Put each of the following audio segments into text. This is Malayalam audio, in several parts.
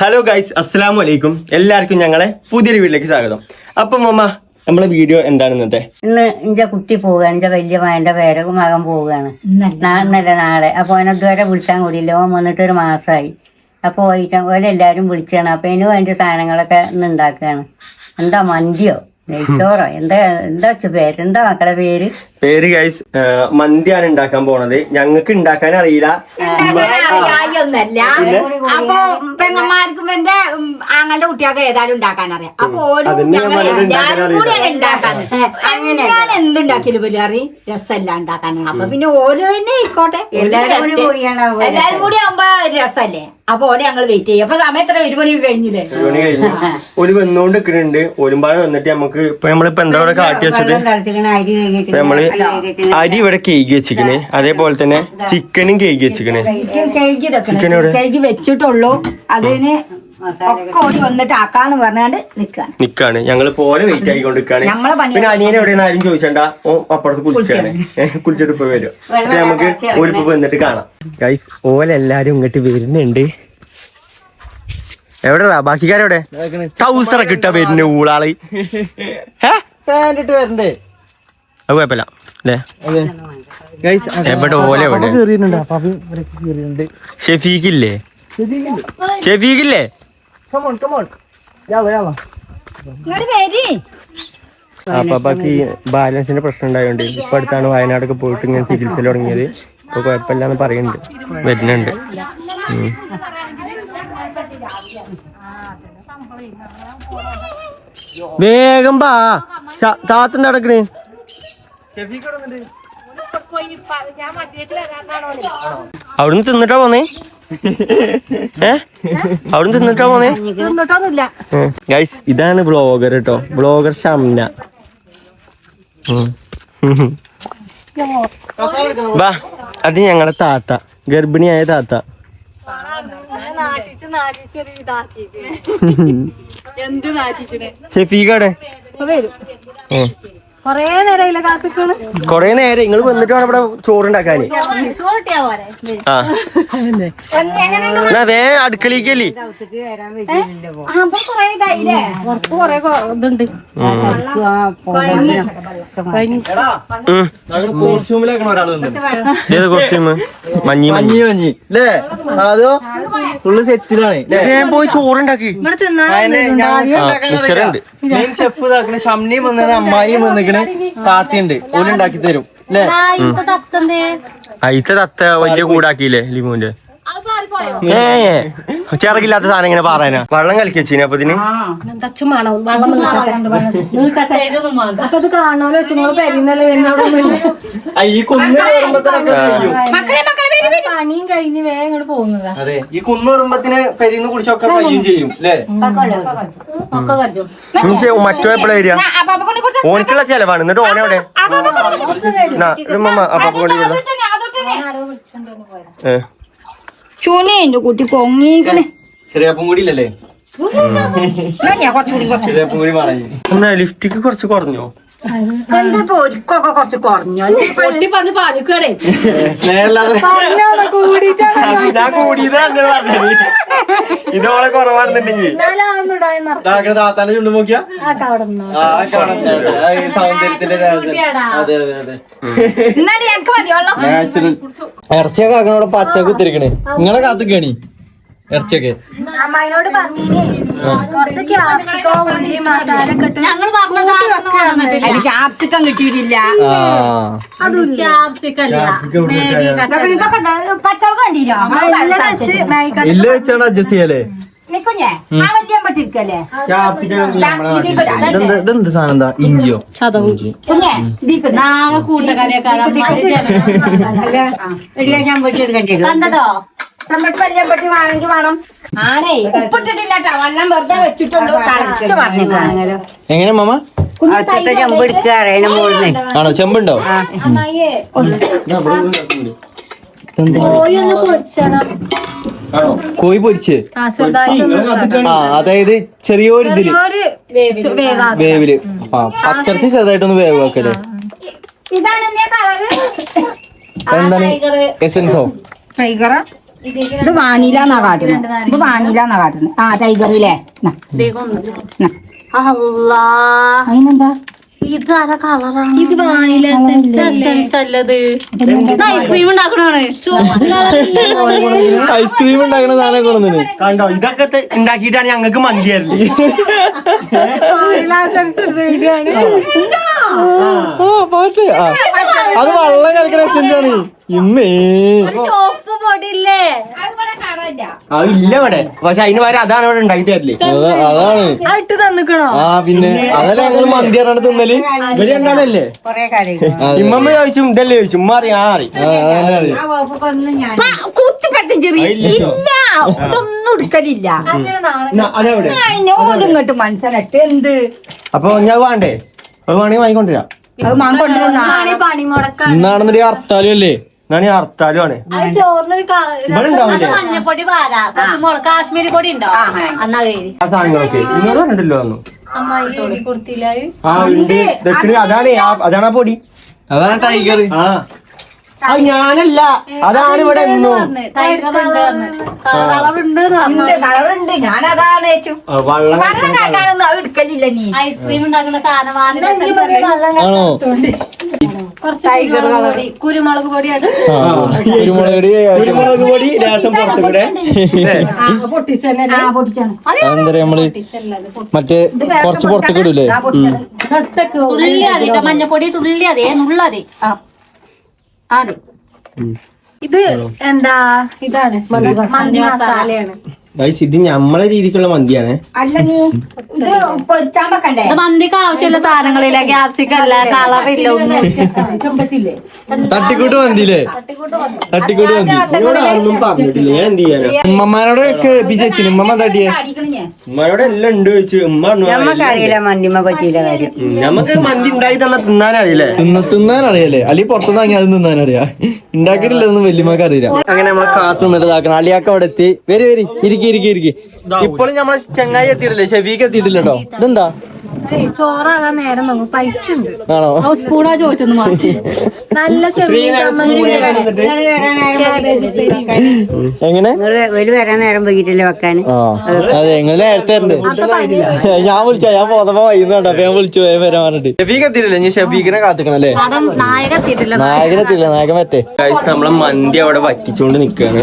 ഹലോ ഗൈസ് അസ്സാം വലൈക്കും എല്ലാവർക്കും ഞങ്ങളെ പുതിയൊരു വീട്ടിലേക്ക് സ്വാഗതം. അപ്പം മമ്മ നമ്മളെ വീഡിയോ എന്താണ് ഇന്നത്തെ? ഇന്ന് എന്റെ കുട്ടി പോവുകയാണ്. എന്റെ വലിയ മകന്റെ പേര മകൻ പോവുകയാണ്. നാളെ നാളെ. അപ്പൊ അവനെ ഇതുവരെ വിളിച്ചാൻ കൂടിയില്ല. ഓൻ വന്നിട്ട് ഒരു മാസമായി അപ്പൊ പോയിട്ട് ഓലെ എല്ലാരും വിളിച്ചാണ്. അപ്പൊ അതിന് വേണ്ടി സാധനങ്ങളൊക്കെ ഇന്ന് ഉണ്ടാക്കുകയാണ്. എന്താ മന്തിയോ? നെയ്ച്ചോറോ? എന്താ എന്താ വെച്ച പേര്? എന്താ മക്കളെ പേര്? പേര് ഗൈസ് മന്തിയാണ് ഉണ്ടാക്കാൻ പോണത്. ഞങ്ങൾക്ക് ഉണ്ടാക്കാൻ അറിയില്ല. അപ്പൊ പെങ്ങന്മാർക്കും എന്റെ ആങ്ങളുടെ കുട്ടികൾക്ക് ഏതായാലും ഉണ്ടാക്കാൻ അറിയാം. അപ്പൊ ഞാൻ എന്തുണ്ടാക്കിയാലും വലിയ അറി രസമല്ല ഉണ്ടാക്കാനാണ് അപ്പൊ പിന്നെ ഓരോ തന്നെ ആയിക്കോട്ടെ. ഒരു എല്ലാരും കൂടി രസം. കൂടിയാണ് ആവുക. എല്ലാരും കൂടി ആവുമ്പോ രസല്ലേ അപ്പൊ ഓരോ ഞങ്ങൾ വെയിറ്റ് ചെയ്യും. അപ്പൊ സമയം എത്ര? ഒരു മണി കഴിഞ്ഞില്ലേ? കഴിഞ്ഞു. ഒരു വന്നുകൊണ്ട് നിൽക്കുന്നുണ്ട് ഒരുപാട് വന്നിട്ട് നമുക്ക് ഇപ്പൊ നമ്മളിപ്പോ എന്താ കാട്ടി വെച്ചത്? നമ്മൾ അരി ഇവിടെ കേക്ക് വെച്ചിക്കണ്. അതേപോലെ തന്നെ ചിക്കനും കേക്ക് വെച്ചിക്കണ്. കഴുകി വെച്ചിട്ടുള്ളു എവിടെ? കഴുകി വെച്ചിട്ടുള്ളൂ. അതിന് ഒക്കെ ഓടി വന്നിട്ട് ആക്കാന്ന് പറഞ്ഞാണ്ട് നിക്കാണ്. നിക്കാണ്. ഞങ്ങൾ പോലെ വെയിറ്റ് ആയിക്കൊണ്ടിരിക്കാണ് പിന്നെ അനിയനെ എവിടെയെന്ന് ആരും ചോദിച്ചണ്ട? ഓ അപ്പുറത്ത് കുളിച്ചാണ്. കുളിച്ചിട്ട് ഇപ്പൊ വരും. അപ്പൊ നമുക്ക് ഓലിപ്പോ വന്നിട്ട് കാണാം. ഗൈസ് ഓലെല്ലാരും ഇങ്ങോട്ട് വരുന്നുണ്ട്. എവിടെടാ? ബാക്കിക്കാരെവിടെ? ടൗസറ കിട്ട വരുന്നു ഊളാളി. ഏ? പാൻറിട്ട് വരണ്ടേ? അത്. കുഴപ്പമില്ല അല്ലേ എവിടെ ഓല എവിടെ? ഷെഫീഖില്ലേ? ഷെഫീഖില്ലേ? അപ്പൊക്ക് ബാലൻസിന്റെ പ്രശ്നം ഉണ്ടായതുകൊണ്ട് ഇപ്പൊ അടുത്താണ് വയനാടൊക്കെ പോയിട്ട് ഇങ്ങനെ ചികിത്സ തുടങ്ങിയത്. ഇപ്പൊ കുഴപ്പമില്ലാന്ന് പറയുന്നുണ്ട്. വരുന്നുണ്ട്. വേഗം ബാ താത്തൻ നടക്കണേ? അവിടുന്ന് തിന്നിട്ടാ പോന്നേ? ഏ? അവിടുന്ന് തിന്നിട്ടാ പോന്നേ? ഗൈസ് ഇതാണ് ബ്ലോഗർ കേട്ടോ ബ്ലോഗർ ഷംന. ബാ അത് ഞങ്ങളുടെ താത്ത. ഗർഭിണിയായ താത്ത. ഷെഫീഖടെ? വരും. കൊറേ നേരം നിങ്ങൾ വന്നിട്ട് വേണം ഇവിടെ പോരെ? ആ. വേ ഒരാൾ ഏത് കോസ്റ്റ്യൂം മഞ്ഞി മഞ്ഞി. മഞ്ഞി മഞ്ഞി. അല്ലേ അതോ? ഫുള്ള് സെറ്റിലാണ്. പോയി ചോറുണ്ടാക്കി. മെയിൻ ഷെഫ് ഇതാക്കണ ഷംനിയും വന്നിട്ട് അമ്മായിയും വന്നിക്കണ് താത്തയുണ്ട് ഓലുണ്ടാക്കി തരും. അല്ലേ അയിത്ത തത്ത വലിയ കൂടാക്കിയില്ലേ ലിമുവിന്റെ ഏ ചിറകില്ലാത്ത സാധനം ഇങ്ങനെ പറയാനാ വെള്ളം കലക്കി വെച്ചിനെ അപ്പൊ ഇതിന്? ഈ കുന്ന് പണിയും കഴിഞ്ഞ് വേഗം ഇങ്ങോട്ട് പോകുന്നതാ. അതെ ഈ കുന്ന് പറയുമ്പത്തിന് പെരിന്ന് കുടിച്ചൊക്കെ പയ്യും ചെയ്യും അല്ലേ മറ്റോ എപ്പോഴാ വരിക? അപ്പൊ കൊണ്ട് കൊടുത്ത ഓനിക്കുള്ള ചെലവാണ്. എന്നിട്ട് ഓനെ അവിടെ ചൂനെ എന്റെ കുട്ടി കൊങ്ങിക്കണേ ചെറിയപ്പം കൂടി ഇല്ലല്ലേ? കുറച്ചുകൂടി ലിഫ്റ്റിക്ക് കുറച്ച് കുറഞ്ഞോ? എന്താ ഇപ്പൊ ഒരുക്കൊക്കെ കുറച്ച് കുറഞ്ഞു? പൊട്ടി പറഞ്ഞ് പറഞ്ഞത്. ഇതോളെ കുറവാണെന്നുണ്ടെങ്കിൽ. താത്താന്റെ ചുണ്ട് നോക്കിയാ? സൗന്ദര്യത്തിന്റെ ഇറച്ചിയൊക്കെ ആക്കണോടെ പച്ച കുത്തിരിക്കണേ. നിങ്ങളെ കാത്തുക്കണി ഇറച്ചിയൊക്കെ അമ്മായിനോട് പറഞ്ഞീനി കുറച്ച് ക്യാപ്സിക്കം ഉള്ളി മസാല ഒക്കെ ഇട്ട് ഞങ്ങൾ പറഞ്ഞ ക്യാപ്സിക്കം കിട്ടിയിട്ടില്ല ആ പച്ചവളക്ക് കണ്ടില്ലോ ഇല്ല വെച്ചാണ് അഡ്ജസ്റ്റ് ഇതെന്ത് സാധനം എന്താ ഇഞ്ചിയോ ഞാൻ പോയിട്ട് കണ്ടോ നമ്മൾക്ക് പറ്റി വേണമെങ്കിൽ വേണം. ആണേ ഉപ്പിട്ടിട്ടില്ല ട്ടോ. വെള്ളം വെറുതെ വെച്ചിട്ടുള്ളൂ കളച്ച് പറഞ്ഞേക്കാണ് എങ്ങനെ മാമ? ചെമ്പ് എടുക്കുക അറിയണ മോളിനെ ആണോ? ചെമ്പുണ്ടോ? കോഴി പൊരിച്ച്? ആ അതായത് ചെറിയൊരു ഇതിൽ വേവിൽ. ആ പച്ചറച്ചി ചെറുതായിട്ടൊന്ന് വേവ് വെക്കല്ലേ എന്താണ് എസൻസോ? ടൈഗറ. ഇത് വാനില എന്നാ കാട്ടുന്നത് ഇത് വാനില എന്നാ കാട്ടുന്നത് ആ ടൈഗറില്ലേ അതിനെന്താ ഇതാരാ കളറാണ് ഇത് വാനില ഐസ്ക്രീം ഉണ്ടാക്കണാണ് ഐസ്ക്രീം ഉണ്ടാക്കണ സാധനം കൊണ്ടുവന്നു. കണ്ടോ ഇതൊക്കെ ഉണ്ടാക്കിയിട്ടാണ് ഞങ്ങൾക്ക് മന്തിയായിരുന്നു പാട്ട്. അത് വള്ളം കളിക്കണ എസെൻസ് ആണ്. ഇമ്മേ. ഇവിടെ. പക്ഷെ അതിന് വരെ അതാണ് ഇവിടെ ഉണ്ടാക്കി തരൽ. അതാണ്. ഇട്ട് തന്നിക്കണോ? ആ പിന്നെ അതല്ലേ ഞങ്ങൾ മന്തി പറഞ്ഞാണ് തിന്നൽ? ഇവിടെ ഉണ്ടാണല്ലേ ഇമ്മമ്മ ചോദിച്ചു ഇതല്ലേ ചോദിച്ചു. ഉമ്മ അറിയാം ആ കുത്തിപ്പറ്റും ചെറിയ. ഇല്ല. ഇതൊന്നും എടുക്കലില്ല. മനസ്സിലിട്ട് എന്ത്? അപ്പൊ ഞാൻ വേണ്ടേ? അത് വേണമെങ്കിൽ വാങ്ങിക്കൊണ്ടിരാ അത് ഹർത്താലും അല്ലേ? എന്നാണ് ഈ ഹർത്താലും ആണ്. അത് ചോറിനൊരു ഇവിടെ ഉണ്ടാവില്ലേ മഞ്ഞപ്പൊടി പാരാ. കാശ്മീരി പൊടി ഉണ്ടോ? അന്നാ കയറി ആ സാധനങ്ങളൊക്കെ. ഇങ്ങോട്ട് പറഞ്ഞിട്ടല്ലോ അന്ന് ആ ഉണ്ട്. അതാണ് അതാണ് ആ പൊടി. അതാണ് ടൈഗർ ആ. അത് ഞാനല്ല. അതാണ് ഇവിടെ കളറുണ്ട് കളറുണ്ട്. ഞാൻ അതാണ് ഏറ്റവും വള്ളം വെള്ളം കാക്കാനൊന്നും അത് എടുക്കലില്ല നീ ഐസ്ക്രീം ഉണ്ടാക്കുന്ന കുരുമുളക് പൊടി കുരുമുളക് പൊടി കുരുമുളക് പൊടി രസം പുറത്തു കൂടെ. എന്താ നമ്മൾ മറ്റേ കുറച്ച് പുറത്തേക്ക് ഇടൂലേ? തുള്ളി അതി. മഞ്ഞപ്പൊടി തുള്ളി അതെ. നുള്ളതി അതെ ഇത് എന്താ? ഇതാണ്. മന്തി മസാലയാണ്. ഗൈസ്, ഇത് നമ്മളെ രീതിക്കുള്ള മന്തിയാണ്. അല്ല നീ ഇത് പൊരിച്ചാൻ വെക്കണ്ടേ ഇത് മന്തിക്ക് ആവശ്യമുള്ള സാധനങ്ങളില്ല? ക്യാപ്സിക്കം അല്ല കളറില്ല ഒന്നും. തട്ടിക്കൂട്ട് മന്തിയില്ലേ? തട്ടിക്കൂട്ട് മന്തി. എന്നോട് ആരൊന്നും പറഞ്ഞിട്ടില്ല. ഞാൻ എന്ത് ചെയ്യാനോ? ഉമ്മമാരോട് കേൾപ്പിച്ചു ഉമ്മമ്മ തട്ടിയേ അടിക്കണേ ഉമ്മയോടെ എല്ലാം ഉണ്ട് ചോദിച്ചു. ഉമ്മ നമുക്കറിയില്ല മന്തിമ പറ്റിയില്ല കാര്യം. നമുക്ക് മന്തി ഉണ്ടാക്കി തന്ന തിന്നാനറിയില്ലേ തിന്ന തിന്നാൻ അറിയാലേ അല്ലെങ്കിൽ പുറത്തുനിന്ന് വാങ്ങി അത് തിന്നാൻ അറിയാം. ഉണ്ടാക്കിയിട്ടില്ലെന്ന് വല്യമ്മക്ക് അറിയില്ല. അങ്ങനെ നമ്മളെ കാത്തു നിന്നിട്ട് ഇതാക്കണം. അളിയാക്ക അവിടെ എത്തി. വരി വരി ഇരിക്കി. ഇരിക്കി ഇരിക്കി. ഇപ്പോഴും നമ്മളെ ചങ്ങായി എത്തിയിട്ടില്ലേ? ഷെഫീക്ക് എത്തിയിട്ടില്ല കേട്ടോ ഇതെന്താ? ചോറാകാൻ നേരം പൈച്ചുണ്ട് സ്പൂണാ ചോദിച്ചൊന്ന് മാറ്റി. നല്ല എങ്ങനെ? ഒരു വരാൻ നേരം വൈകിട്ടില്ല വെക്കാൻ? ആ അതെ നിങ്ങൾ നേരത്തെ വരണ്ട്. ഞാൻ വിളിച്ചാ ഞാൻ പോന്നപ്പോ വൈകുന്നുണ്ട് അപ്പൊ ഞാൻ വിളിച്ചു പോയ വരാൻ പറഞ്ഞിട്ട്. ഷഫീഖ് എത്തിയിട്ടില്ല? ഞാൻ ഷഫീഖിനെ കാത്തിക്കണം അല്ലേ? പടം നായക എത്തിയിട്ടില്ല നായകൻ എത്തിയില്ല നായകൻ മറ്റേ നമ്മളെ മന്തി അവിടെ വറ്റിച്ചോണ്ട് നിക്കാണ്.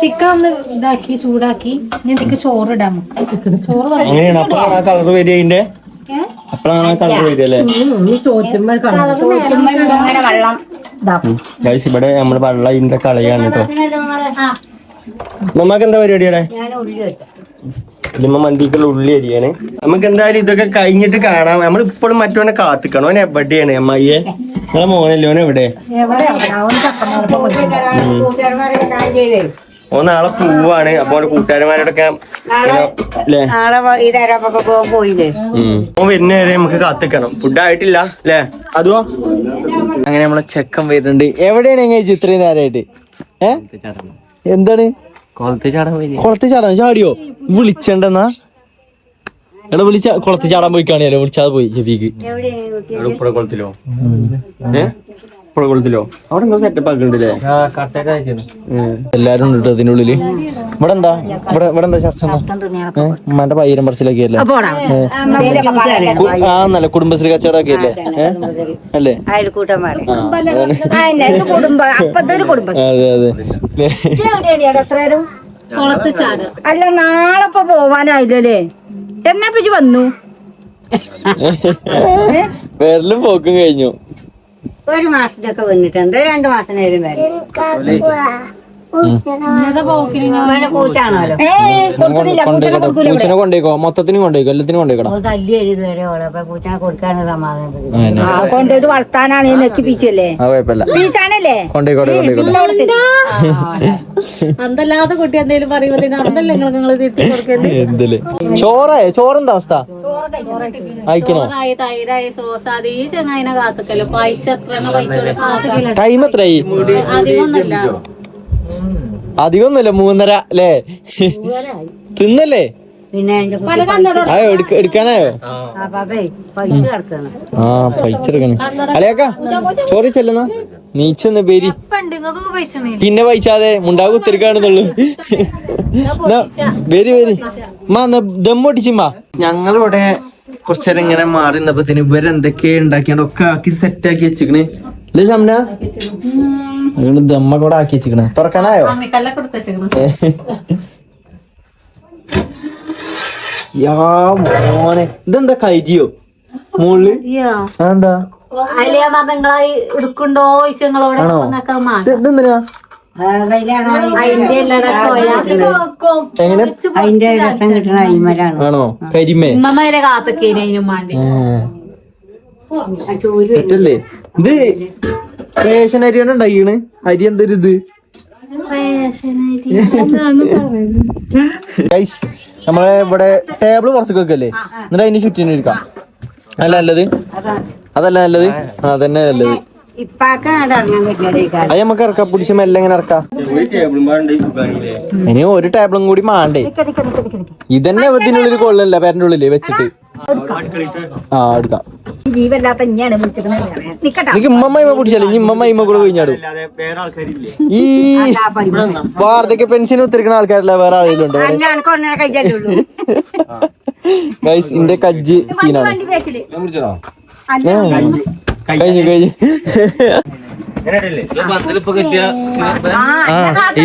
ചിക്കൻ ഒന്ന് ഇതാക്കി ചൂടാക്കി. ഇനി ഇതിക്ക് ചോറ് ഇടാം ചോറ് അങ്ങനെയാണ്. അപ്പോഴാണ് ആ കളർ വരിക അതിന്റെ? അപ്പോഴാണ് ആ കളർ വരിക അല്ലേ? ഇങ്ങനെ വെള്ളം ഇതാക്കും. ഗൈസ് ഇവിടെ നമ്മൾ വെള്ളം ഇതിന്റെ കളയാണ് കേട്ടോ. നമ്മക്ക് എന്താ പരിപാടിയുടെ ഇതിമ്മ മന്തിക്കുള്ള ഉള്ളി അരിയാണ്. നമുക്ക് എന്തായാലും ഇതൊക്കെ കഴിഞ്ഞിട്ട് കാണാം. നമ്മൾ ഇപ്പോഴും മറ്റവനെ കാത്തിക്കണം. അവൻ എവിടെയാണ് അമ്മയെ നിങ്ങളെ മോനല്ലേ? എവിടെ? ഓൻ നാളെ പോവാണ്. അപ്പൊ ഓന്റെ കൂട്ടുകാരന്മാരോടൊക്കെ പോയില്ലേ? ഓ വരുന്ന വരെ നമുക്ക് കാത്തിക്കണം. ഫുഡ് ആയിട്ടില്ല അല്ലേ അതുവാ? അങ്ങനെ നമ്മളെ ചെക്കൻ വരുന്നുണ്ട്. എവിടെയാണ് എങ്ങനെ ഇത്രയും നേരമായിട്ട് ഏ? എന്താണ്? കൊളത്ത് ചാടാൻ പോയി. കുളത്ത് ചാടാൻ ചാടിയോ? വിളിച്ചണ്ടെന്നാ? എടാ വിളിച്ച കുളത്ത് ചാടാൻ പോയി കാണിയാലോ വിളിച്ചാതെ പോയി ജബീക്ക് കുളത്തിലോ? ഏ? ഉപ്പുഴ കുളത്തിലോ അവിടെ എന്തോ സെറ്റപ്പ് ആക്കുന്നുണ്ടല്ലേ എല്ലാരും ഉണ്ട് അതിനുള്ളിൽ ഇവിടെ എന്താ? ഇവിടെ ഇവിടെ എന്താ ചർച്ച? ഉമ്മാന്റെ പയ്യരം പറച്ചിലൊക്കെ ആ നല്ല കുടുംബശ്രീ കച്ചവടമൊക്കെ അല്ലേ? അതെ അതെ. അല്ല നാളെ ഇപ്പൊ പോവാനായില്ലേ എന്നാ പിജ് വന്നു? പോക്കും കഴിഞ്ഞു. ഒരു മാസത്തൊക്കെ വന്നിട്ടുണ്ട് രണ്ടു മാസം നേരം വരും. പൂച്ചാണല്ലോ. കൊണ്ടേക്കട്ടെ കൊണ്ടേക്കോ? മൊത്തത്തിനും എല്ലാത്തിനും ഓളെ പൂച്ചനെ സമാധാനം വളർത്താനാണ് നെക്കി പീച്ചല്ലേ കൊണ്ടേക്കോട്ടെ കുട്ടി എന്തെങ്കിലും ചോറായോ ചോറെന്താ അവസ്ഥ? അയക്കണോ ചോറായി തൈരായി സോസാതി ഈ ചങ്ങായിനെ കാത്തുക്കല്ലോ പൈച്ച എത്ര പൈച്ചോടെ കാത്തുക്കല്ലോ ടൈം എത്രയായി? അധികമൊന്നുമില്ല. അധികമൊന്നുമില്ല മൂന്നര അല്ലേ? തിന്നല്ലേ? എടുക്കാനായോ? ആ പൈച്ചെടുക്കണം അലയാക്ക ചോറി ചെല്ലുന്ന. നീച്ചെന്ന് പേര്. പിന്നെ വായിച്ചാതെ മുണ്ടാവ് കുത്തിരിക്കാണെന്നുള്ളു പേര് പേര് മാ ദമ്മൊട്ടിച്ചിമ്മ ഞങ്ങളിവിടെ കുറച്ചേരം ഇങ്ങനെ മാറി നിന്നപ്പത്തിന് ഇവരെന്തൊക്കെ ഉണ്ടാക്കിയാണ് ഒക്കെ ആക്കി സെറ്റ് ആക്കി വെച്ചിക്കണ്. അല്ലേ ഷംന? അതുകൊണ്ട് ദമ്മ കൂടെ ആക്കി വെച്ചിക്കണേ. തുറക്കാനായോ? യാ മോനെ. ഇതെന്താ കരിയോ മുകളിൽ ആ, എന്താ അല്ലേ നിങ്ങളായി എടുക്കണ്ടോ ചോദിച്ചു നിങ്ങളോട് ആണോ? ഒന്നൊക്കെ ഇത് ഇതെന്തിനാ അതിന്റെ അല്ലടാ ചോയ എങ്ങനെ? അതിന്റെ രസം കിട്ടണ അയിമലാണ്. ആണോ? കരിമേ? ഉമ്മമാരെ കാത്തൊക്കേനെ അതിനും വേണ്ടി സെറ്റല്ലേ ഇത് റേഷൻ അരി കൊണ്ട് ഉണ്ടാക്കിയാണ് അരി എന്തൊരു ഇത്? Guys, നമ്മളെ ഇവിടെ ടേബിൾ പുറത്തേക്ക് വെക്കല്ലേ? എന്നിട്ട് അതിന്റെ ചുറ്റിനെടുക്കാം ഇരിക്കാം. അല്ല നല്ലത്? അതല്ല നല്ലത്? ആ അതന്നെ. നല്ലത്. അത് നമുക്ക് ഇറക്കാം. പിടിച്ച് മെല്ലെ ഇങ്ങനെ ഇറക്കാം. ഇനി ഒരു ടേബിളും കൂടി മാണ്ടേ. ഇതന്നെ ഇതിനുള്ളിൽ കൊള്ളല്ല പേരന്റെ ഉള്ളിൽ വെച്ചിട്ട്. ആ എടുക്കാം. ജീവല്ലാത്ത ഇഞ്ഞാണ് വിളിച്ചിട്ട് നിക്കട്ടെ. എനിക്ക് ഇമ്മമ്മ ഇമ്മ പിടിച്ചല്ലേ ഇനി ഇമ്മമ്മ ഇമ്മ കൂടെ കഴിഞ്ഞാടും വേറെ ആൾക്കാരില്ലേ? ഈ വാർദ്ധക്യ പെൻഷൻ ഉത്തരിക്കുന്ന ആൾക്കാരല്ല വേറെ കഴിച്ചല്ലുള്ളൂ ഗൈസ് ഇന്റെ കജ്ജ് സീനാണ് കഴിഞ്ഞു കഴിഞ്ഞു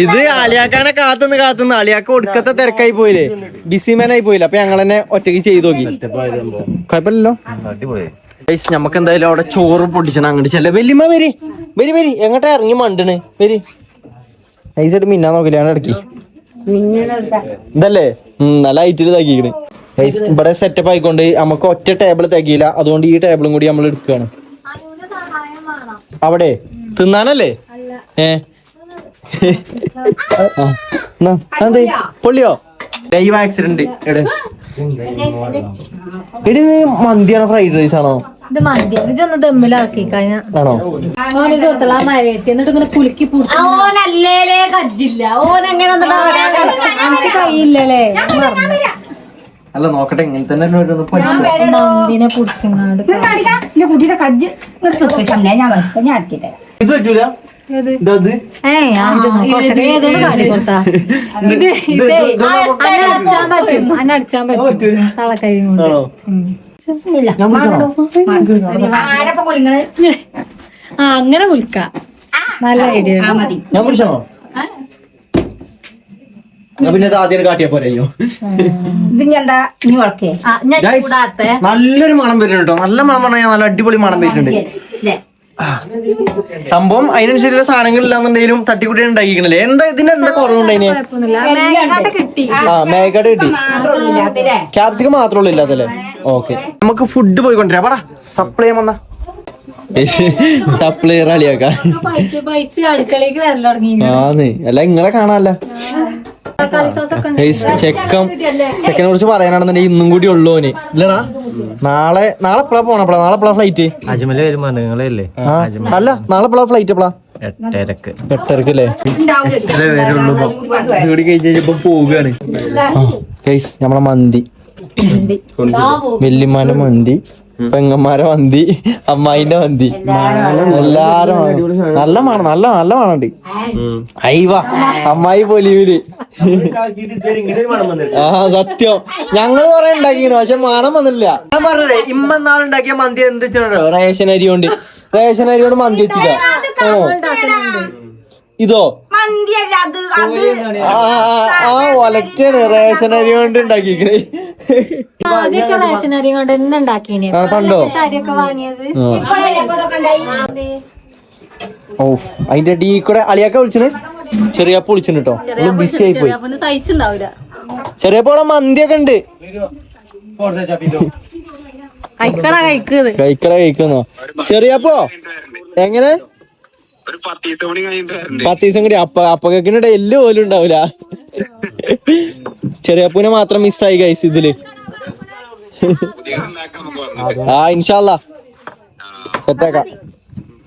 ഇത് അലിയാക്കാനെ കാത്തുനിന്ന് കാത്തുനിന്ന് അലിയാക്ക ഒടുക്കത്തെ തിരക്കായി പോയില്ലേ? ബിസിമാനായി പോയില്ല? അപ്പൊ ഞങ്ങൾ തന്നെ ഒറ്റയ്ക്ക് ചെയ്തു നോക്കി. കുഴപ്പമില്ലല്ലോ. നമുക്ക് എന്തായാലും അവിടെ ചോറ് പൊട്ടിച്ചാണ് അങ്ങോട്ട് ചെല്ല. വല്യമ്മ വരി. വരി വരി. എങ്ങോട്ടാ ഇറങ്ങി മണ്ടണ്? വരി. നൈസായിട്ട് മിന്നാൻ നോക്കില്ല? ഞാൻ ഇടയ്ക്ക്. ഇതല്ലേ? നല്ല ഹൈറ്റിൽ ഇതാക്കിക്കണ്. ഇവിടെ സെറ്റപ്പ് ആയിക്കൊണ്ട് നമുക്ക് ഒറ്റ ടേബിൾ തികയില്ല അതുകൊണ്ട് ഈ ടേബിളും കൂടി നമ്മൾ എടുക്കുകയാണ് അവിടെ തിന്നാനല്ലേ ഏ? പൊള്ളിയോ ലൈവ് ആക്സിഡന്റ് എടേ എടി ഇത് മന്തിയാണോ ഫ്രൈഡ് റൈസ് ആണോ ഇത് മന്തി ഇതൊന്ന് ദമ്മിലാക്കി കഴിഞ്ഞാ ആണോ ഓന് ചോർത്തല ആ എന്നിട്ട് ഇങ്ങനെ കുലുക്കി പിടിച്ചു ഓനല്ലേ കജ്ജില്ല എങ്ങനെ എനിക്ക് കയ്യില്ലല്ലേ അല്ല നോക്കട്ടെ ഇങ്ങനെ തന്നെ പിടിച്ചിങ്ങാണ്ട് കുട്ടിയുടെ കജ്ജ്. ഞാൻ ഞാൻ തരാം. ഇത് പറ്റൂല? അങ്ങനെ കുലിക്ക നല്ല ഐഡിയ പിന്നെ ഇത് ആദ്യം കാട്ടിയ പോലെ ഇനി Guys, നല്ലൊരു മണം വരുന്നുണ്ട് കേട്ടോ. നല്ല മണം പറഞ്ഞാൽ നല്ല അടിപൊളി മണം വരുന്നുണ്ട്. സംഭവം അതിനനുസരിച്ചുള്ള സാധനങ്ങൾ ഇല്ലാന്നുണ്ടെങ്കിലും തട്ടിക്കുട്ടി ഉണ്ടാക്കിക്കണല്ലേ എന്താ ഇതിന് എന്താ കുറവുണ്ടായിന് ആ മേഘാട് കിട്ടി. ക്യാപ്സിക്ക് മാത്രമേ ഉള്ളൂ ഇല്ലാത്തല്ലേ? ഓക്കെ. നമുക്ക് ഫുഡ് പോയിക്കൊണ്ടിരാ പറ സപ്ലൈ വന്നാ. സപ്ലൈ കളിയാക്ക ആന്ന്. അല്ല ഇങ്ങളെ കാണാല്ല ചെക്കം. ചെക്കനെ കുറിച്ച് പറയാനാണെന്നുണ്ടെങ്കിൽ ഇന്നും കൂടി ഉള്ളൂന് ഇല്ലടാ. നാളെ നാളെ എപ്പോഴാ പോണ നാളെ എപ്പോഴാ ഫ്ലൈറ്റ് അജ്മല വരുമ്പോ നിങ്ങളല്ലേ? അല്ല നാളെ എപ്പോഴാ ഫ്ലൈറ്റ് എപ്പോഴാ എട്ടരക്ക്. എട്ടരക്ക് അല്ലേ കൂടി കഴിഞ്ഞപ്പോ പോവുകയാണ്. ഗൈസ് നമ്മളെ മന്തി. വെല്ലിമാന്റെ മന്തി. പെങ്ങന്മാരെ മന്തി അമ്മായിന്റെ മന്തി. എല്ലാരും നല്ല മണം നല്ല നല്ല മണുണ്ട് അയ്യവാ അമ്മായി പൊലിവിൽ. ആ സത്യം. ഞങ്ങൾ കൊറേ ഉണ്ടാക്കിയാണ് പക്ഷെ മണം വന്നില്ല. ഞാൻ പറഞ്ഞേ ഇമ്മന്നാളുണ്ടാക്കിയ മന്തി എന്ത് വെച്ചിട്ടുണ്ടോ റേഷൻ അരി കൊണ്ട്. റേഷൻ അരി കൊണ്ട് മന്തി വെച്ചിട്ടാ. ഇതോ? മന്തിയല്ല അത് ആ ആ, ആ ഒലക്കാണ് റേഷൻ അരി കൊണ്ട് ഉണ്ടാക്കിക്കണേ. ആദ്യമൊക്കെ റേഷനരി കൊണ്ട് തന്നെ ഉണ്ടാക്കിനെ ആ അരിയൊക്കെ വാങ്ങിയത്? ഓ അതിന്റെ ഡീ കൂടെ അളിയാക്ക വിളിച്ചത് ചെറിയപ്പ വിളിച്ചിന് കേട്ടോ ബിസി ആയി പോയി സഹിച്ചുണ്ടാവൂല. ചെറിയപ്പോ മന്തിയൊക്കെ ഉണ്ട്. കഴിക്കണ കഴിക്കുന്നത് കഴിക്കട കഴിക്കുന്നോ ചെറിയപ്പോ എങ്ങനെ? ഒരു പത്ത് ദിവസം കൂടി കഴിഞ്ഞിട്ട് വരണ്ട്? പത്ത് ദിവസം കൂടി അപ്പ അപ്പക്കിടെ എല്ലാം പോലും ഉണ്ടാവൂല. പൂനെ മാത്രം മിസ്സായി ഗൈസ് ഇതിൽ. ആ ഇൻഷാല്ല സെറ്റാക്കാം.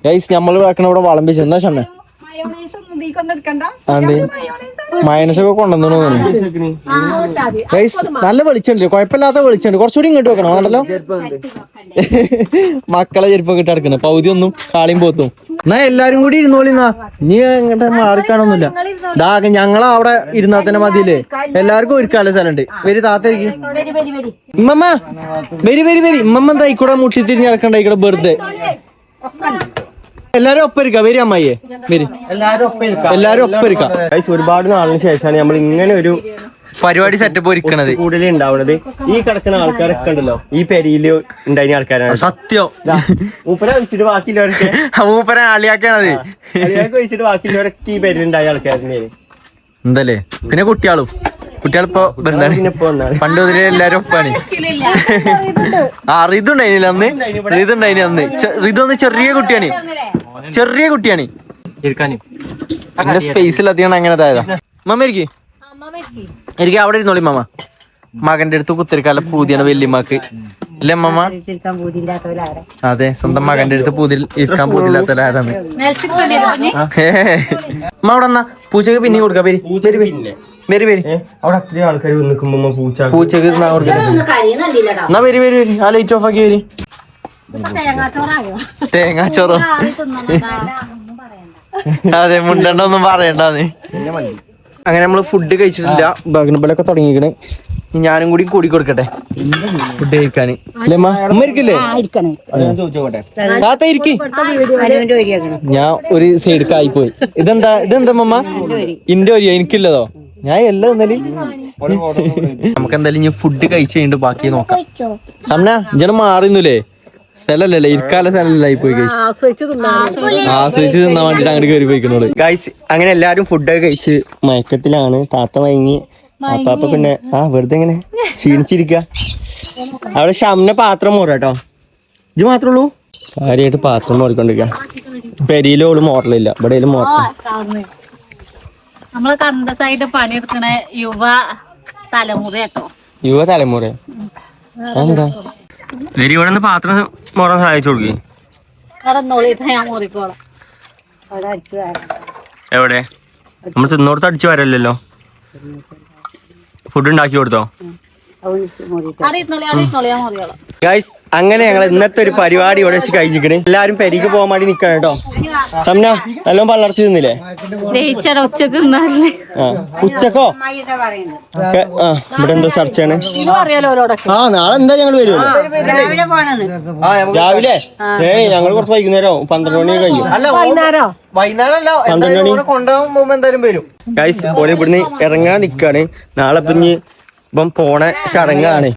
ഗൈസ് നമ്മൾ വെക്കണ ഇവിടെ വളമ്പിച്ചു എന്നാ ഷമ്മേ മൈനസ് ഒക്കെ കൊണ്ടുവന്നു നല്ല വെളിച്ചുണ്ട് കുഴപ്പമില്ലാത്ത വെളിച്ചുണ്ട് കുറച്ചുകൂടി ഇങ്ങോട്ട് വെക്കണം. വേണ്ടല്ലോ മക്കളെ ചെരുപ്പൊക്കെ ഇട്ട് നടക്കുന്നത് പൗതി ഒന്നും കാളിയും പോത്തും. എന്നാ എല്ലാരും കൂടി ഇരുന്നോളിന്നാ നീ എങ്ങോട്ട് മാറിക്കാണൊന്നുമില്ല ദാ ഞങ്ങളെ അവിടെ ഇരുന്നാ തന്നെ മതിയില്ലേ? എല്ലാവർക്കും ഒരുക്കാനുള്ള സ്ഥലമുണ്ട്. വരി താത്തരിക്കും. ഇമ്മമ്മ. വരി വരി വരി. ഇമ്മമ്മ എന്താ ഇക്കൂടെ മുട്ടി തിരിഞ്ഞ് നടക്കണ്ട? ഇക്കൂടെ വെറുതെ. എല്ലാരും ഒപ്പരിക്ക ഇരിക്കാം വരി അമ്മയെ വരി. എല്ലാരും ഒപ്പം ഇരിക്കാം. എല്ലാരും ഒപ്പം ഇരിക്കാം. Guys, ഒരുപാട് നാളിന് ശേഷമാണ് നമ്മൾ ഇങ്ങനെ ഒരു പരിപാടി സെറ്റപ്പ് ഒരുക്കണത്. കൂടുതൽ ഉണ്ടാവുന്നത് ഈ കിടക്കുന്ന ആൾക്കാരൊക്കെ ഉണ്ടല്ലോ ഈ പെരിയിൽ ഉണ്ടായിരുന്ന ആൾക്കാരാണ്. സത്യം. മൂപ്പരെ വെച്ചിട്ട് ബാക്കിയുള്ളവരൊക്കെ. മൂപ്പര ആളിയാക്കണത് അലിയാക്ക് വെച്ചിട്ട് ബാക്കിയുള്ളവരൊക്കെ ഈ പെരിയിൽ ഉണ്ടായ ആൾക്കാരനെ എന്തല്ലേ? പിന്നെ കുട്ടികളും. കുട്ടികളിപ്പോ എന്താണ്? പണ്ട് മുതലേ എല്ലാരും ഒപ്പാണ്. ആ റിതു ഉണ്ടായില്ല അന്ന്? റിതു ഉണ്ടായിന് അന്ന്? റിതു അന്ന് ചെറിയ കുട്ടിയാണ്. ചെറിയ കുട്ടിയാണ്. അങ്ങനെ സ്പേസിൽ അധികം അങ്ങനെ ഇതായതാ. മമ്മ ഇരിക്കി. എനിക്ക് അവിടെ ഇരുന്നോളി മമ്മ മകന്റെ അടുത്ത് കുത്തിരിക്കാല പൂതിയാണ് വെല്ലിമാക്ക് അല്ലേ മമ്മ അതെ സ്വന്തം മകന്റെ അടുത്ത് പൂതിൽ ഇരിക്കാൻ പൂതില്ലാത്ത ആരാന്ന് അമ്മ അവിടെ എന്നാ പൂച്ചക്ക് പിന്നെ കൊടുക്കാം പേര് പൂച്ചരി വരി വരി. വരി അവിടെ അത്രയും ആൾക്കാർ പൂച്ചക്ക് എന്നാ കൊടുക്കാം. എന്നാ വരി വരി വരി. ആ ലൈറ്റ് ഓഫ് ആക്കി വരി. തേങ്ങാച്ചോറോ? അതെ മുണ്ടണ്ടൊന്നും നീ. അങ്ങനെ നമ്മൾ ഫുഡ് കഴിച്ചിട്ടില്ല. ബഗ്നബലൊക്കെ തുടങ്ങിക്കണ് ഇനി ഞാനും കൂടി കൂടി കൊടുക്കട്ടെ? ഫുഡ് കഴിക്കാന്. അമ്മ? അമ്മ ഇരിക്കില്ലേ? ഞാൻ ചോദിച്ചോട്ടെ താത്ത ഇരിക്കി. അനുവിന്റെ വരിയാക്കണം ഞാൻ ഒരു സൈഡ് ആയി പോയി ഇതെന്താ ഇതെന്താ മമ്മ ഇന്റെ ഒരു എനിക്കില്ലതോ? ഞാൻ എല്ലാം എന്തായാലും നമുക്ക് എന്തായാലും ഫുഡ് കഴിച്ചു കഴിഞ്ഞിട്ട് ബാക്കി നോക്കാം. സമനാ ഇജന മാറിന്നില്ലേ സ്ഥലല്ലേ ഇരിക്കാല സ്ഥലല്ലായി പോയി ആസ്വദിച്ചു തിന്നാൻ വേണ്ടിട്ട് അങ്ങോട്ട് കയറി പോയിക്കുന്നത് ഗൈസ് അങ്ങനെ എല്ലാരും ഫുഡൊക്കെ കഴിച്ച് മയക്കത്തിലാണ്. താത്ത മയങ്ങി. അപ്പാപ്പ പിന്നെ ആ വെറുതെ ഇങ്ങനെ ക്ഷീണിച്ചിരിക്ക. അവിടെ ഷംന പാത്രം മോറട്ടോ ഇത് മാത്രമേ ഉള്ളൂ? കാര്യമായിട്ട് പാത്രം മോറിക്കൊണ്ടിരിക്ക. പെരിയിലും ഓൾ മോറലില്ല. ഇവിടെ മോറ നമ്മൾ കണ്ടസായിട്ട് പണിയെടുക്കണ യുവ തലമുറ കേട്ടോ യുവ തലമുറ. എന്താ വരി ഇവിടെ നിന്ന് പാത്രം മോറാൻ സഹായിച്ചു കൊടുക്കി. എവിടെ? നമ്മൾ തിന്നോടത്ത് അടിച്ചു വരല്ലോ ഫുഡ് ഉണ്ടാക്കി കൊടുത്തോ? ഗൈസ് അങ്ങനെ ഞങ്ങൾ ഇന്നത്തെ ഒരു പരിപാടി ഇവിടെ വെച്ച് കഴിഞ്ഞിരിക്കണേ. എല്ലാരും പെരിക്ക് പോകാൻ വേണ്ടി നിക്കണം കേട്ടോ. തമ്ന നല്ലോണം പള്ളർച്ച തിന്നില്ലേ? ഉച്ചയ്ക്ക് ആ ഉച്ചക്കോ? ഒക്കെ, ആ ഇവിടെ എന്തോ ചർച്ചയാണ്. ആ നാളെ എന്താ ഞങ്ങൾ വരുമല്ലോ. രാവിലെ ഏ ഞങ്ങൾ കുറച്ച് വൈകുന്നേരം പന്ത്രണ്ട് മണി കഴിയും പന്ത്രണ്ട് വൈകുന്നേരം കൊണ്ടുപോകുമ്പോ എന്തായാലും വരും. ഗൈസ് ഓരോ ഇവിടുന്ന് ഇറങ്ങാൻ നിക്കാണ്. നാളെ ഇനി ഇപ്പം പോണ ചടങ്ങാണ്.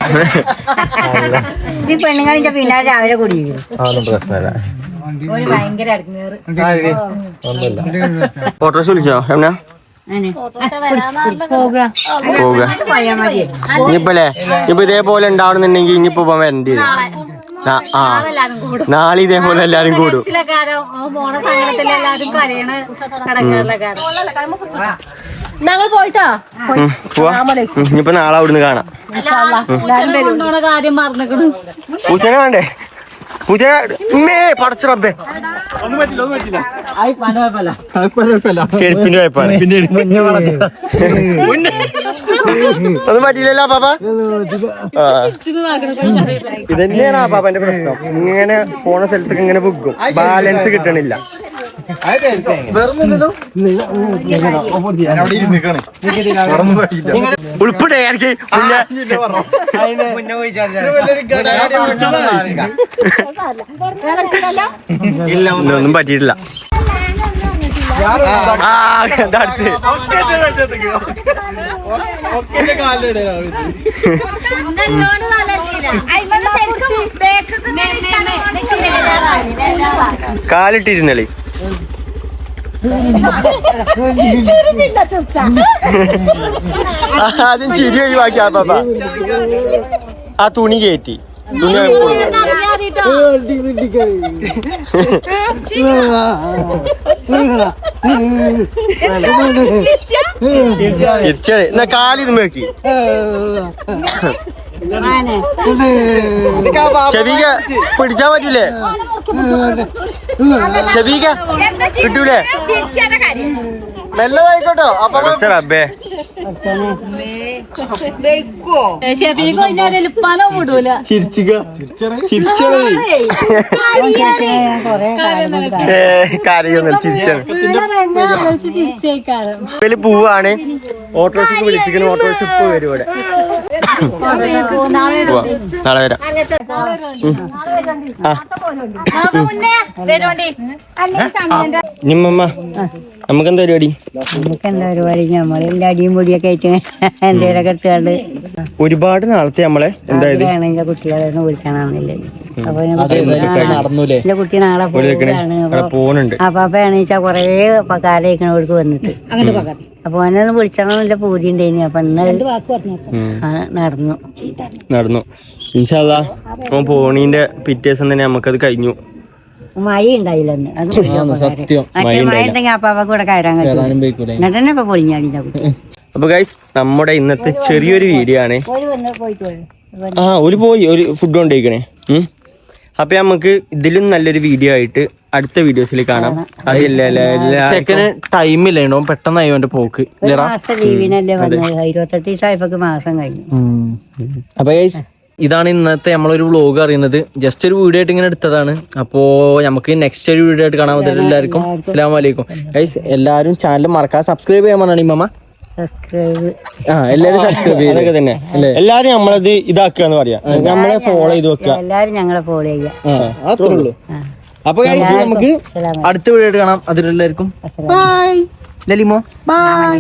ഈ പെണ്ണുങ്ങളിന്റെ പിന്നാലെ രാവിലെ കുടിയിരിക്കും. അതൊന്നും പ്രശ്നമില്ല. ഓട്ടോറിക്ഷ വിളിച്ചോ? എമ്മ പോവുക പോയാൽ ഇപ്പൊ ഇനിയിപ്പല്ലേ? ഇനിയിപ്പോ ഇതേപോലെ ഉണ്ടാവണമെന്നുണ്ടെങ്കിൽ ഇനിയിപ്പോ ഇപ്പം വരേണ്ടി വരും. ആ- ആ നാളെ ഇതേപോലെ എല്ലാരും കൂടും. ഞങ്ങൾ പോയിട്ടാ? ഇനിയിപ്പോ നാളെ അവിടുന്ന് കാണാം. പൂച്ചനെ വേണ്ടേ? പൂച്ചനെ പടച്ച റബ്ബേ. ചെരുപ്പിന്റെ വായ്പാണ്. ഒന്നും പറ്റിയില്ലല്ലോ പാപ്പ? ആ. ഇതന്നെയാണ് ആ പാപ്പന്റെ പ്രശ്നം. ഇങ്ങനെ പോണ സ്ഥലത്തേക്ക് ഇങ്ങനെ ബുക്കും ബാലൻസ് കിട്ടണില്ല. ഉൾപ്പെടെ എനിക്ക് ഒന്നും പറ്റിയിട്ടില്ല കാലിട്ടിരുന്നല്ലേ. കാലിട്ടിരുന്നളി ആദ്യം ചിരി ഒഴിവാക്കി ആ പാപ്പ. ആ തുണി കയറ്റി. തുണി ചിരിച്ചേ? എന്നാ കാലിത് നോക്കി ഷെബീക പിടിച്ചാ പറ്റൂലേ? ഷെബീക കിട്ടൂലേ? നല്ലതായിക്കോട്ടോ അപ്പൊ റബ്ബേ ചിരിച്ചാണ് പോവാണ്. ഓട്ടോറിക്ഷക്ക് വിളിച്ചിരിക്കുന്ന ഓട്ടോറിക്ഷ ഇപ്പൊ വരും ഇവിടെ. നാളെ വരാം. ഉം. ആ എന്താ പരിപാടി? നമുക്ക് എന്താ പരിപാടി നമ്മളെല്ലാം അടിയും പൊടിയൊക്കെ ആയിട്ട് എന്തേലൊക്കെ എടുത്തുകൊണ്ട് ഒരുപാട് നാളത്തെ നമ്മളെ എന്തായത് കുട്ടികളെ അപ്പൊ എന്റെ കുട്ടി നാളെ അപ്പൊ പോണുണ്ട് വെച്ചാൽ കൊറേ കാലയിക്കണവർക്ക് വന്നിട്ട്. അപ്പൊ അവനൊന്ന് വിളിച്ചണമെന്നില്ല പൂതി ഉണ്ടായിനി. അപ്പൊ ഇന്ന് നടന്നു. നടന്നു. ഇൻഷാല്ല പോണീന്റെ പിറ്റേ ദിവസം തന്നെ നമുക്കത് കഴിഞ്ഞു. മഴ ഉണ്ടായില്ലെന്ന് അത് സത്യം. മറ്റേ മഴ ഉണ്ടെങ്കിൽ അവ കൂടെ കയറാൻ കഴിയും എന്നിട്ട് തന്നെ ഇപ്പൊ പൊളിഞ്ഞാടി എന്റെ കുട്ടി അപ്പൊ ഗൈസ് നമ്മുടെ ഇന്നത്തെ ചെറിയൊരു വീഡിയോ ആണ്. വന്ന് പോയിട്ട് ആ ഒരു പോയി. ഒരു ഫുഡ് കൊണ്ടിരിക്കണേ ഉം. അപ്പൊ നമുക്ക് ഇതിലും നല്ലൊരു വീഡിയോ ആയിട്ട് അടുത്ത വീഡിയോസിൽ കാണാം. അതില്ല ചെക്കന് ടൈമില്ലേണോ പെട്ടെന്നായി അവന്റെ പോക്ക്. ഒരു മാസത്തെ ലീവിനല്ലേ വന്നത്? ഇരുപത്തെട്ട് ദിവസമായപ്പോ മാസം കഴിഞ്ഞു. അപ്പൊ ഗൈസ് ഇതാണ് ഇന്നത്തെ നമ്മളൊരു വ്ലോഗ് അറിയുന്നത്. ജസ്റ്റ് ഒരു വീഡിയോ ആയിട്ട് ഇങ്ങനെ എടുത്തതാണ്. അപ്പോ നമുക്ക് നെക്സ്റ്റ് ഒരു വീഡിയോ ആയിട്ട് കാണാൻ പറ്റും എല്ലാവർക്കും അസ്സാം വലൈക്കും ഗൈസ് എല്ലാവരും ചാനൽ മറക്കാതെ സബ്സ്ക്രൈബ് ചെയ്യാൻ പറഞ്ഞാണ് ഇമ്മ സബ്സ്ക്രൈബ് ആ എല്ലാരും സബ്സ്ക്രൈബ് തന്നെ. എല്ലാരും നമ്മളത് ഇതാക്കുക എന്ന് പറയാ. നമ്മളെ ഫോളോ ചെയ്ത് വെക്കുക. എല്ലാരും ഞങ്ങളെ ഫോളോ അത്രേ ഉള്ളൂ. അപ്പൊ നമുക്ക് അടുത്ത വീഡിയോ ആയിട്ട് കാണാം. അതിലെല്ലാവർക്കും ബൈ ലലിമോ ബൈ